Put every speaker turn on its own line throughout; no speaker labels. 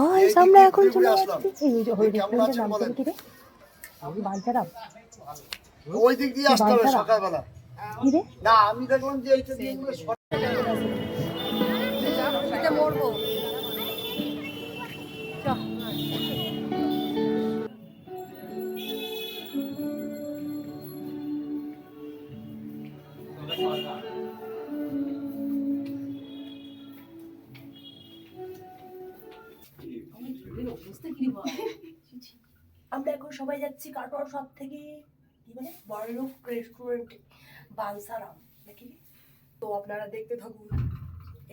Guys আমরা এখন চলে যাচ্ছি এই যে ওই রেস্টুরেন্টের নাম কি রে বাঞ্চারাম
ওই দিক দিয়ে আসতে হবে সকালবেলা।
কি রে?
না আমি দেখলাম যে এইটা
আমরা এখন সবাই যাচ্ছি কাটোয়া সব থেকে কি বলে? বড়লোক রেস্টুরেন্ট বানসারাম নাকি? তো আপনারা দেখতে থাকুন।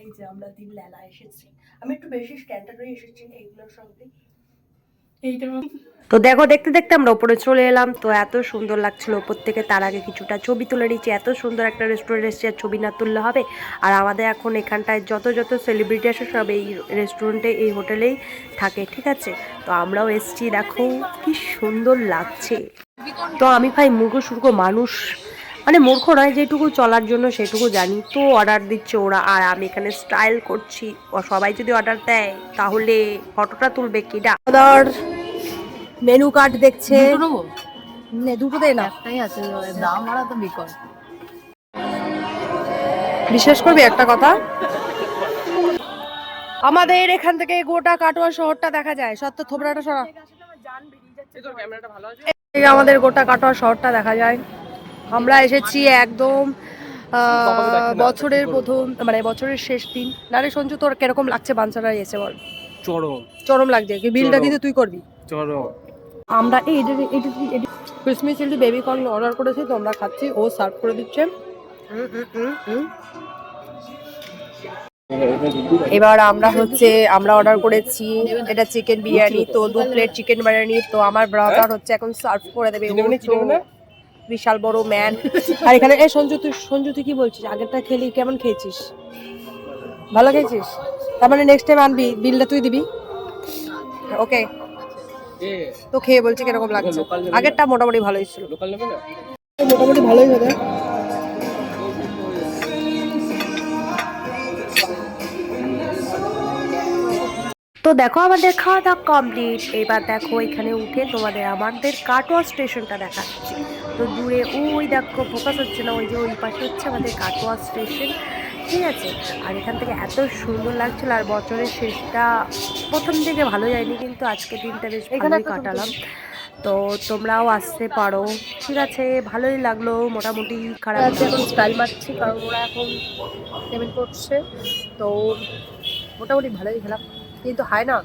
এই যে আমরা দিন লেলা এসেছি। আমি একটু বেশি স্ট্যান্ডার্ড এসেছি, এইগুলোর সঙ্গে। তো দেখো, দেখতে দেখতে আমরা ওপরে চলে এলাম। তো এত সুন্দর লাগছিল ওপর থেকে। তার আগে কিছুটা ছবি তুলে নিচ্ছি। এত সুন্দর একটা রেস্টুরেন্ট এসেছে, আর ছবি না তুললে হবে। আর আমাদের এখন এখানটায় যত যত সেলিব্রিটি আসে, সব এই রেস্টুরেন্টে এই হোটেলেই থাকে, ঠিক আছে? তো আমরাও এসছি। দেখো, কি সুন্দর লাগছে। তো আমি ভাই মূর্খ সূর্খ মানুষ। মানে মূর্খ নয় যেটুকু চলার জন্য সেটুকু জানি। তো অর্ডার দিচ্ছে ওরা আর আমি এখানে স্টাইল করছি। ও সবাই যদি অর্ডার দেয় তাহলে ফটোটা তুলবে কিটা অর্ডার মেনু কার্ড দেখছে। নে, দুটো দে না।
একটাই আছে দাম বাড়া তো বিকল
বিশ্বাস করবি একটা কথা? আমাদের এখান থেকে গোটা কাটোয়া শহরটা দেখা যায়। সত্য থোবড়াটা সরা। আমাদের গোটা কাটোয়া শহরটা দেখা যায়। আমরা এসেছি একদম বছরের প্রথম মানে বছরের শেষ দিন। না রে সঞ্জু তোর কীরকম লাগছে বাঞ্চারায় এসে বল।
চরম।
চরম লাগছে কি বিলটা কিন্তু তুই করবি।
চরম।
আমরা এই Christmas chilli baby corn order করেছি তো আমরা খাচ্ছি ও সার্ভ করে দিচ্ছে। এবার আমরা হচ্ছে আমরা অর্ডার করেছি এটা চিকেন বিরিয়ানি তো দু প্লেট চিকেন বিরিয়ানি তো আমার ব্রাদার হচ্ছে এখন সার্ভ করে দেবে তো বিশাল বড় ম্যান আর এখানে এই সঞ্জু তুই সঞ্জু তুই কি বলছিস? আগেরটা খেলি কেমন খেয়েছিস? ভালো খেয়েছিস? তার মানে নেক্সট টাইম আনবি বিলটা তুই দিবি? ওকে তো খেয়ে বলছি কীরকম লাগছে। আগেরটা মোটামুটি ভালোই ছিল। মোটামুটি ভালোই হবে তো দেখো আমাদের খাওয়া দাওয়া কমপ্লিট এবার দেখো এখানে উঠে তোমাদের আমাদের কাটোয়া স্টেশনটা দেখাচ্ছি। তো দূরে ওই দেখো ফোকাস হচ্ছে না ওই যে ওই পাশে হচ্ছে আমাদের কাটোয়া স্টেশন ঠিক আছে? আর এখান থেকে এত সুন্দর লাগছিল আর বছরের শেষটা প্রথম দিকে ভালো যায়নি কিন্তু আজকে দিনটা বেশ ভালোই কাটালাম। তো তোমরাও আসতে পারো ঠিক আছে? ভালোই লাগল মোটামুটি খারাপ এখন স্টাইল মারছি কারণ ওরা এখন পেমেন্ট করছে। তো মোটামুটি ভালোই খেলাম। কিন্তু হয় না।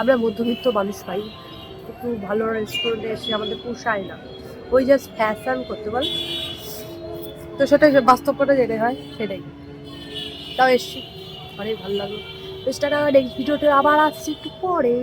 আমরা মধ্যবিত্ত মানুষ পাই একটু ভালো রেস্টুরেন্টে এসে আমাদের পোষায় না। ওই জাস্ট ফ্যাশন করতে পারি তো সেটাই বাস্তবটা যেটাই হয়, সেটাই। তাও এসছি। অনেক ভালো লাগল। টাকা নেক্সট ভিডিওতে আবার আসছি একটু পরে।